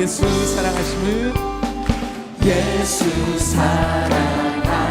예수 사랑하심을. 예수 사랑하심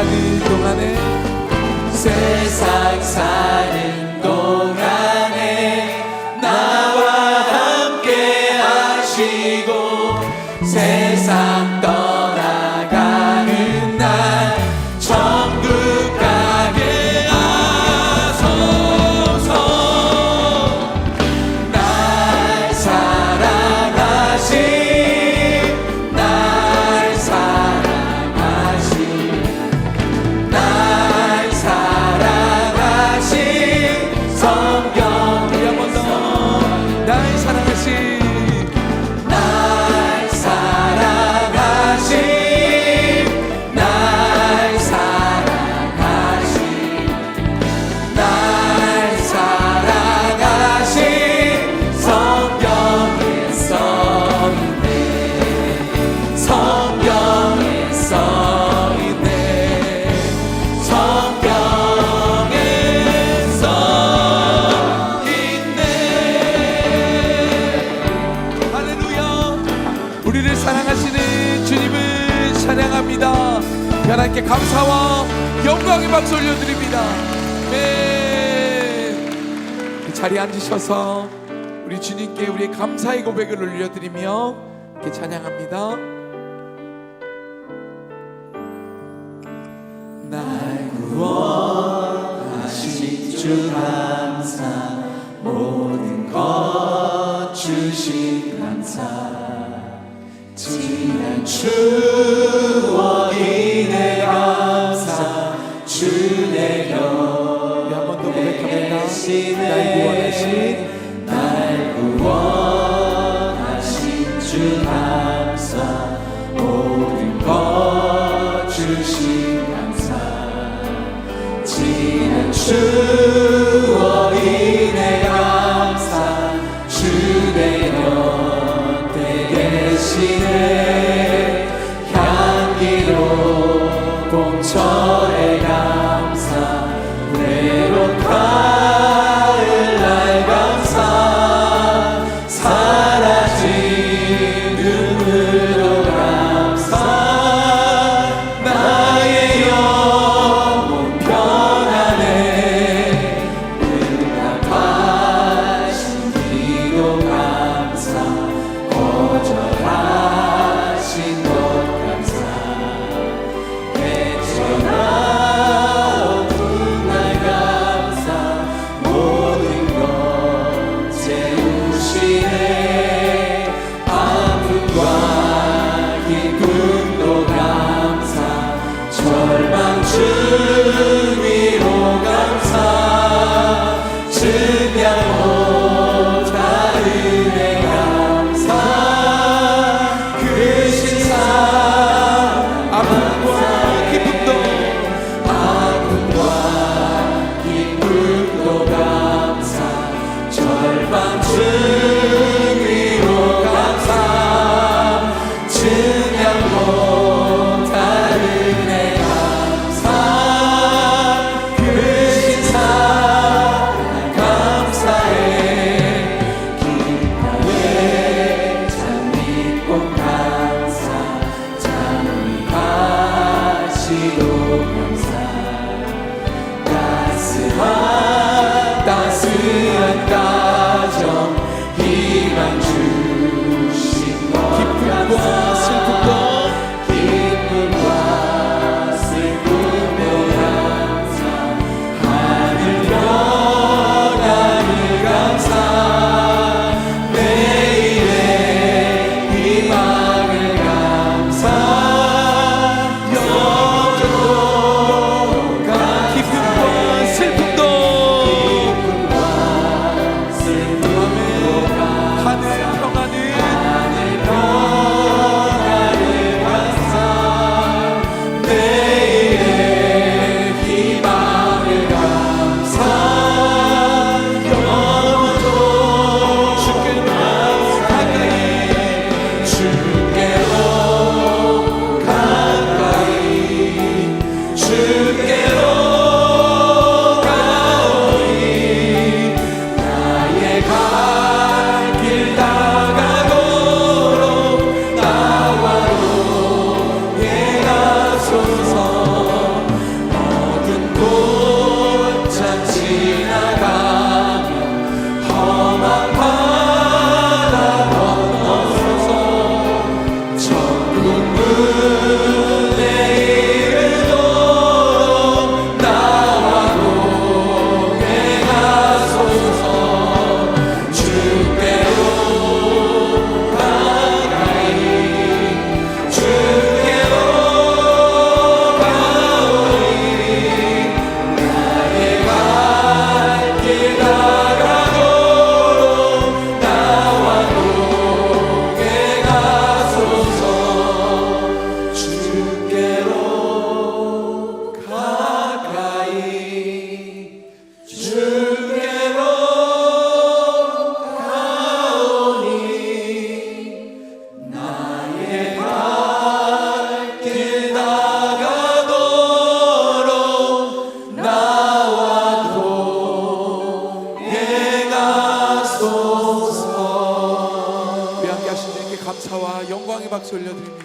사는 동안에 세상 살 see. 우리를 사랑하시는 주님을 찬양합니다. 하나님께 감사와 영광의 박수 올려드립니다. 네. 자리에 앉으셔서 우리 주님께 우리의 감사의 고백을 올려드리며 이렇게 찬양합니다. 날 구원하신 주 감사 모든 것 주신 감사 最难吃我。 올려드립니다.